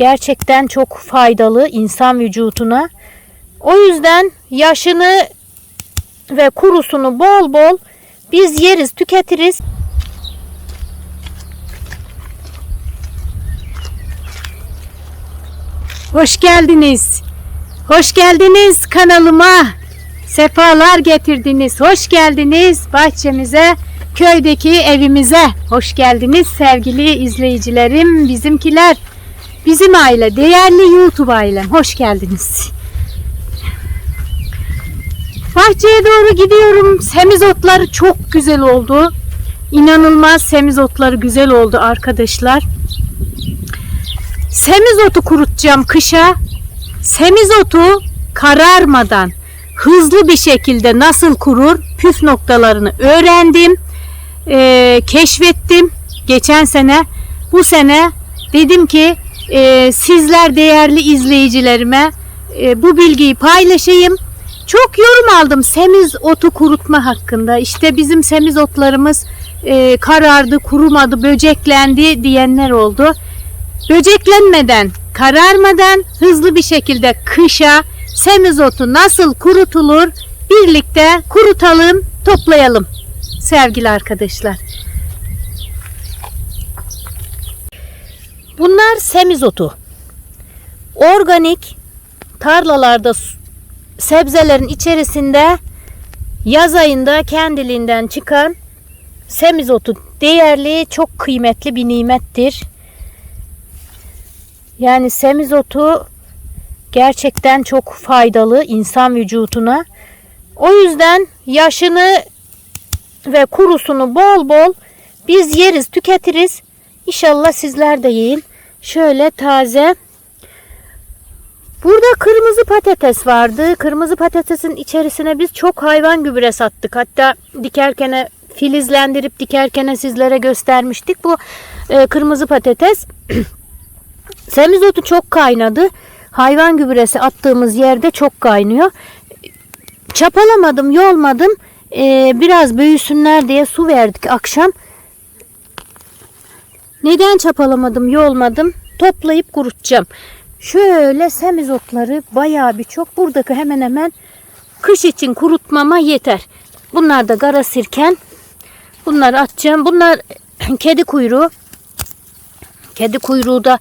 gerçekten çok faydalı insan vücuduna. O yüzden yaşını ve kurusunu bol bol biz yeriz, tüketiriz. Hoş geldiniz. Hoş geldiniz kanalıma. Sefalar getirdiniz. Hoş geldiniz bahçemize, köydeki evimize. Hoş geldiniz sevgili izleyicilerim, bizimkiler. Bizim aile, değerli YouTube ailem. Hoş geldiniz. Bahçeye doğru gidiyorum. Semizotları çok güzel oldu. İnanılmaz semizotları güzel oldu arkadaşlar. Semizotu kurutacağım kışa. Semizotu kararmadan hızlı bir şekilde nasıl kurur püf noktalarını öğrendim. Ee, keşfettim geçen sene. Bu sene dedim ki e, sizler değerli izleyicilerime e, bu bilgiyi paylaşayım. Çok yorum aldım semiz otu kurutma hakkında. İşte bizim semiz otlarımız e, karardı, kurumadı, böceklendi diyenler oldu. Böceklenmeden, kararmadan hızlı bir şekilde kışa semizotu nasıl kurutulur birlikte kurutalım, toplayalım sevgili arkadaşlar. Bunlar semizotu. Organik tarlalarda sebzelerin içerisinde yaz ayında kendiliğinden çıkan semizotu değerli, çok kıymetli bir nimettir. Yani semizotu gerçekten çok faydalı insan vücuduna. O yüzden yaşını ve kurusunu bol bol biz yeriz, tüketiriz. İnşallah sizler de yiyin. Şöyle taze. Burada kırmızı patates vardı. Kırmızı patatesin içerisine biz çok hayvan gübre sattık. Hatta dikerkene filizlendirip dikerkene sizlere göstermiştik. Bu e, kırmızı patates Semizotu çok kaynadı. Hayvan gübresi attığımız yerde çok kaynıyor. Çapalamadım, yolmadım. Ee, biraz büyüsünler diye su verdik akşam. Neden çapalamadım, yolmadım? Toplayıp kurutacağım. Şöyle semizotları bayağı bir çok. Buradaki hemen hemen kış için kurutmama yeter. Bunlar da gara sirken. Bunları atacağım. Bunlar kedi kuyruğu. Kedi kuyruğu da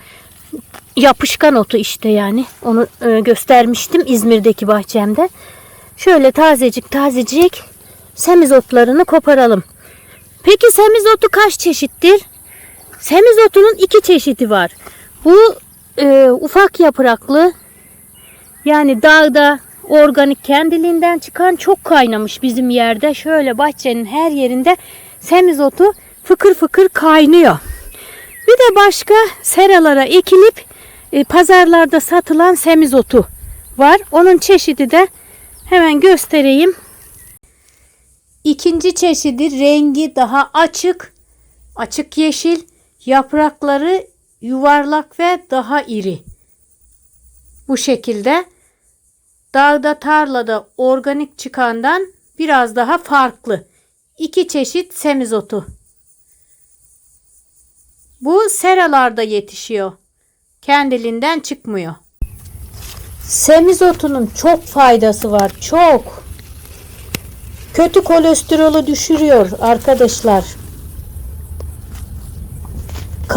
yapışkan otu işte yani. Onu e, göstermiştim İzmir'deki bahçemde. Şöyle tazecik tazecik semizotlarını koparalım. Peki semizotu kaç çeşittir? Semizotunun iki çeşidi var. Bu e, ufak yapraklı yani dağda organik kendiliğinden çıkan çok kaynamış bizim yerde. Şöyle bahçenin her yerinde semizotu fıkır fıkır kaynıyor. Bir de başka seralara ekilip e, pazarlarda satılan semizotu var. Onun çeşidi de hemen göstereyim. İkinci çeşidi rengi daha açık, açık yeşil, yaprakları yuvarlak ve daha iri. Bu şekilde dağda tarlada organik çıkandan biraz daha farklı. İki çeşit semizotu. Bu seralarda yetişiyor. Kendiliğinden çıkmıyor. Semizotunun çok faydası var. Çok. Kötü kolesterolü düşürüyor arkadaşlar.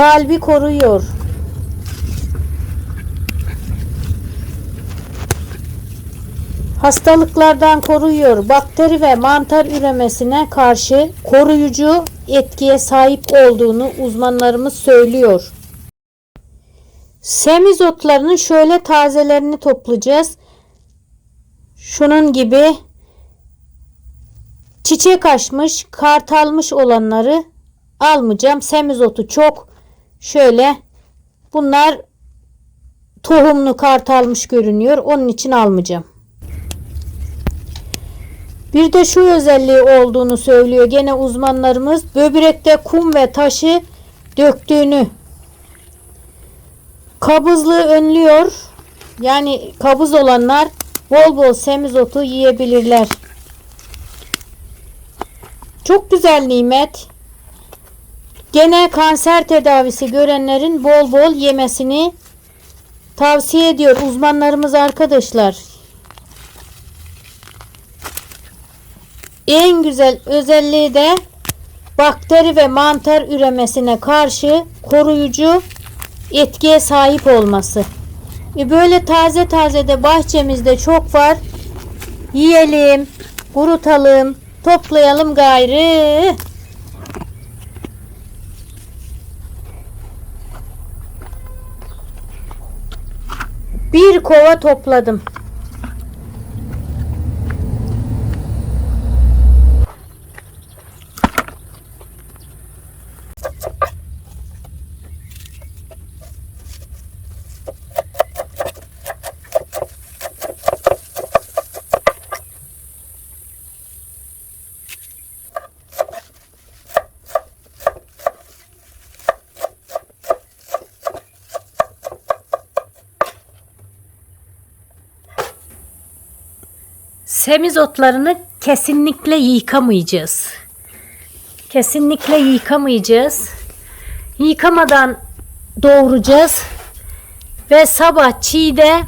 Kalbi koruyor. Hastalıklardan koruyor. Bakteri ve mantar üremesine karşı koruyucu etkiye sahip olduğunu uzmanlarımız söylüyor. Semizotlarının şöyle tazelerini toplayacağız. Şunun gibi çiçek açmış, kartalmış olanları almayacağım. Semizotu çok şöyle bunlar tohumlu kartalmış görünüyor. Onun için almayacağım. Bir de şu özelliği olduğunu söylüyor gene uzmanlarımız. Böbrekte kum ve taşı döktüğünü kabızlığı önlüyor. Yani kabız olanlar bol bol semizotu yiyebilirler. Çok güzel nimet. Gene kanser tedavisi görenlerin bol bol yemesini tavsiye ediyor uzmanlarımız arkadaşlar. En güzel özelliği de bakteri ve mantar üremesine karşı koruyucu etkiye sahip olması. E böyle taze taze de bahçemizde çok var. Yiyelim, kurutalım, toplayalım gayrı. Bir kova topladım. Semizotlarını kesinlikle yıkamayacağız. Kesinlikle yıkamayacağız. Yıkamadan doğuracağız. Ve sabah çiğde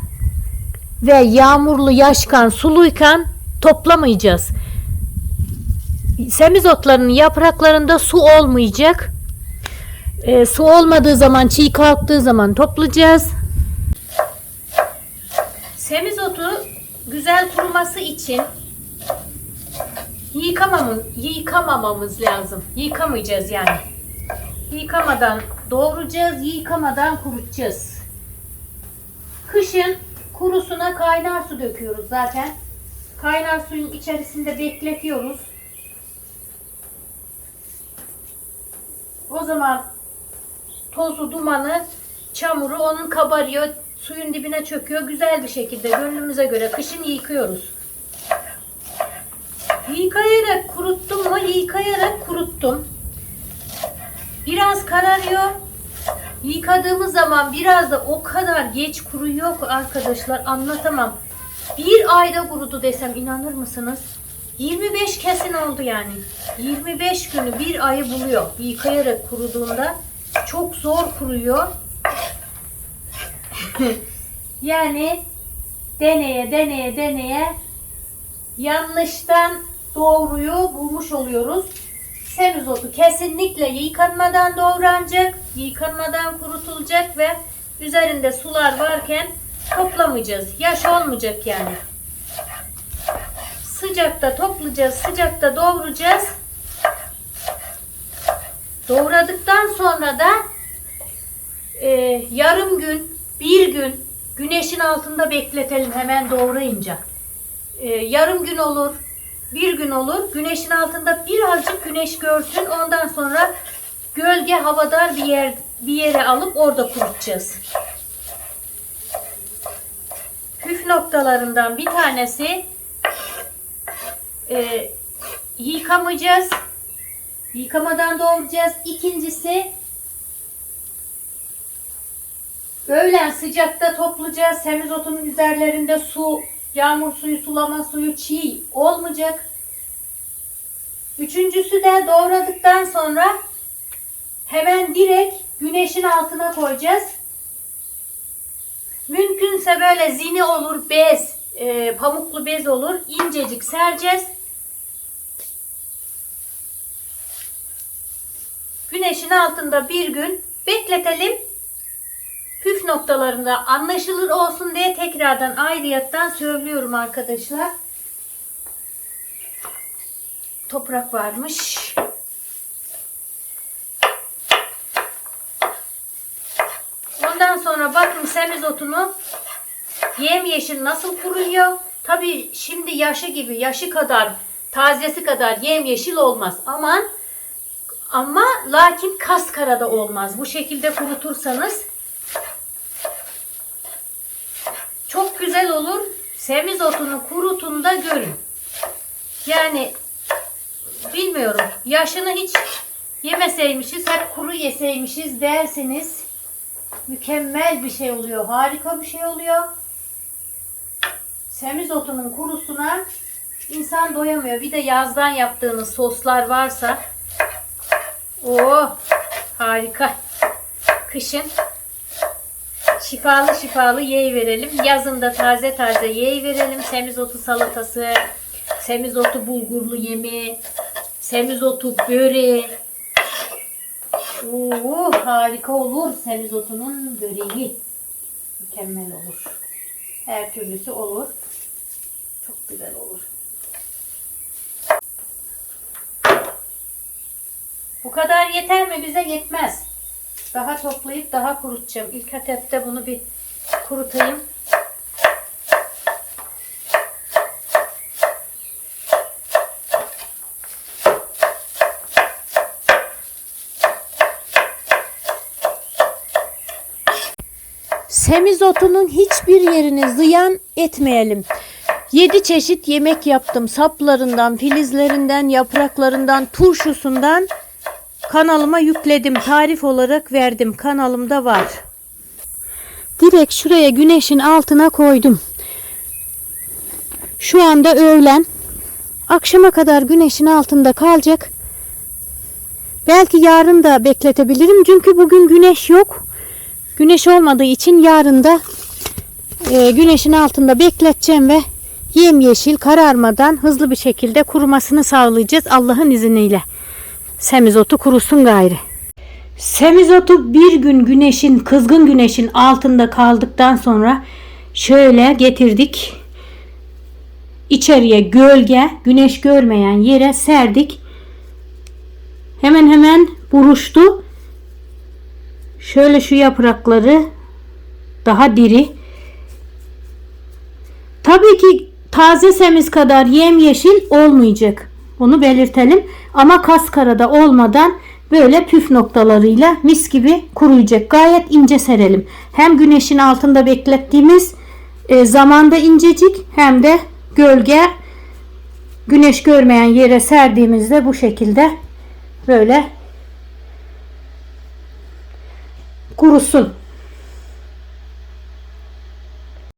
ve yağmurlu yaşkan suluyken toplamayacağız. Semizotlarının yapraklarında su olmayacak. E, su olmadığı zaman, çiğ kalktığı zaman toplayacağız. Semizotu güzel kuruması için yıkamamız, yıkamamamız lazım. Yıkamayacağız yani. Yıkamadan doğuracağız, yıkamadan kurutacağız. Kışın kurusuna kaynar su döküyoruz zaten. Kaynar suyun içerisinde bekletiyoruz. O zaman tozu, dumanı, çamuru onun kabarıyor, suyun dibine çöküyor. Güzel bir şekilde gönlümüze göre kışın yıkıyoruz. Yıkayarak kuruttum mu? Yıkayarak kuruttum. Biraz kararıyor. Yıkadığımız zaman biraz da o kadar geç kuruyor arkadaşlar anlatamam. Bir ayda kurudu desem inanır mısınız? 25 kesin oldu yani. 25 günü bir ayı buluyor. Yıkayarak kuruduğunda çok zor kuruyor. yani deneye deneye deneye yanlıştan doğruyu bulmuş oluyoruz. Semizotu kesinlikle yıkanmadan doğranacak, yıkanmadan kurutulacak ve üzerinde sular varken toplamayacağız. Yaş olmayacak yani. Sıcakta toplayacağız, sıcakta doğuracağız. Doğradıktan sonra da e, yarım gün, bir gün güneşin altında bekletelim hemen doğrayınca. E, yarım gün olur, bir gün olur. Güneşin altında birazcık güneş görsün. Ondan sonra gölge havadar bir yer bir yere alıp orada kurutacağız. Püf noktalarından bir tanesi e, yıkamayacağız. Yıkamadan doğrayacağız. İkincisi öğlen sıcakta toplayacağız. Semizotunun üzerlerinde su, yağmur suyu, sulama suyu çiğ olmayacak. Üçüncüsü de doğradıktan sonra hemen direkt güneşin altına koyacağız. Mümkünse böyle zini olur, bez, e, pamuklu bez olur. incecik sereceğiz. Güneşin altında bir gün bekletelim. Püf noktalarında anlaşılır olsun diye tekrardan ayrıyattan söylüyorum arkadaşlar. Toprak varmış. Ondan sonra bakın semizotunu yemyeşil nasıl kuruyor. Tabi şimdi yaşı gibi, yaşı kadar, tazesi kadar yemyeşil olmaz. Aman ama lakin kaskara da olmaz. Bu şekilde kurutursanız çok güzel olur. Semizotunu kurutun da görün. Yani bilmiyorum. Yaşını hiç yemeseymişiz, hep kuru yeseymişiz dersiniz. Mükemmel bir şey oluyor. Harika bir şey oluyor. Semizotunun kurusuna insan doyamıyor. Bir de yazdan yaptığınız soslar varsa Oo, harika. Kışın şifalı şifalı yeğ verelim. Yazında taze taze yeğ verelim. Semizotu salatası, semizotu bulgurlu yemeği, semizotu böreği. Oo, harika olur semizotunun böreği. Mükemmel olur. Her türlüsü olur. Çok güzel olur. Bu kadar yeter mi? Bize yetmez. Daha toplayıp daha kurutacağım. İlk etapta bunu bir kurutayım. Semizotunun hiçbir yerini ziyan etmeyelim. 7 çeşit yemek yaptım. Saplarından, filizlerinden, yapraklarından, turşusundan kanalıma yükledim. Tarif olarak verdim. Kanalımda var. Direkt şuraya güneşin altına koydum. Şu anda öğlen. Akşama kadar güneşin altında kalacak. Belki yarın da bekletebilirim. Çünkü bugün güneş yok. Güneş olmadığı için yarın da e, güneşin altında bekleteceğim ve yemyeşil kararmadan hızlı bir şekilde kurumasını sağlayacağız Allah'ın izniyle. Semizotu kurusun gayrı. Semizotu bir gün güneşin, kızgın güneşin altında kaldıktan sonra şöyle getirdik. İçeriye gölge, güneş görmeyen yere serdik. Hemen hemen buruştu. Şöyle şu yaprakları daha diri. Tabii ki taze semiz kadar yemyeşil olmayacak. Onu belirtelim. Ama kaskarada olmadan böyle püf noktalarıyla mis gibi kuruyacak. Gayet ince serelim. Hem güneşin altında beklettiğimiz e, zamanda incecik hem de gölge güneş görmeyen yere serdiğimizde bu şekilde böyle kurusun.